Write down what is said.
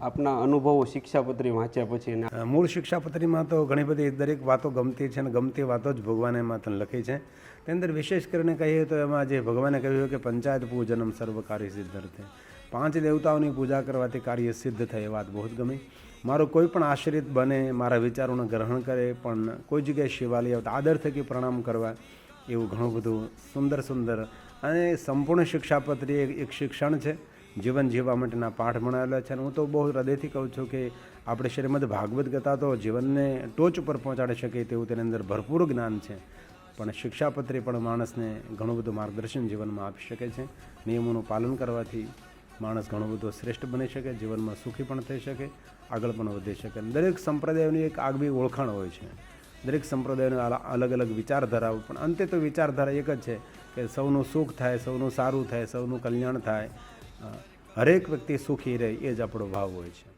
આપના અનુભવો શિક્ષાપત્રી વાંચ્યા પછી મૂળ શિક્ષાપત્રીમાં તો ઘણી બધી દરેક વાતો ગમતી છે અને ગમતી વાતો જ ભગવાને માત્ર લખી છે. તેની અંદર વિશેષ કરીને કહીએ તો એમાં જે ભગવાને કહ્યું કે પંચાયત પૂજનમ સર્વ કાર્ય સિદ્ધર્થે. પાંચ દેવતાઓની પૂજા કરવાથી કાર્ય સિદ્ધ થાય એ વાત બહુ જ ગમી. મારો કોઈ પણ આશ્રિત બને, મારા વિચારોને ગ્રહણ કરે, પણ કોઈ જગ્યાએ શિવાલય આવતા આદર થકી પ્રણામ કરવા, એવું ઘણું બધું સુંદર સુંદર અને સંપૂર્ણ શિક્ષાપત્રી એક શિક્ષણ છે. જીવન જીવવા માટેના પાઠ ભણાવેલા છે. અને હું તો બહુ હૃદયથી કહું છું કે આપણે શ્રીમદ ભાગવત ગતા તો જીવનને ટોચ ઉપર પહોંચાડી શકે તેવું તેની અંદર ભરપૂર જ્ઞાન છે. પણ શિક્ષાપત્રી પણ માણસને ઘણું બધું માર્ગદર્શન જીવનમાં આપી શકે છે. નિયમોનું પાલન કરવાથી માણસ ઘણો બધો શ્રેષ્ઠ બની શકે, જીવનમાં સુખી પણ થઈ શકે, આગળ પણ વધી શકે. દરેક સંપ્રદાયોની એક આગવી ઓળખાણ હોય છે. દરેક સંપ્રદાયનો અલ- અલગ અલગ વિચારધારા પણ અંતે તો વિચારધારા એક જ છે કે સૌનું સુખ થાય, સૌનું સારું થાય, સૌનું કલ્યાણ થાય. હરેક વ્યક્તિ સુખી રહે એ જ આપણો ભાવ હોય છે.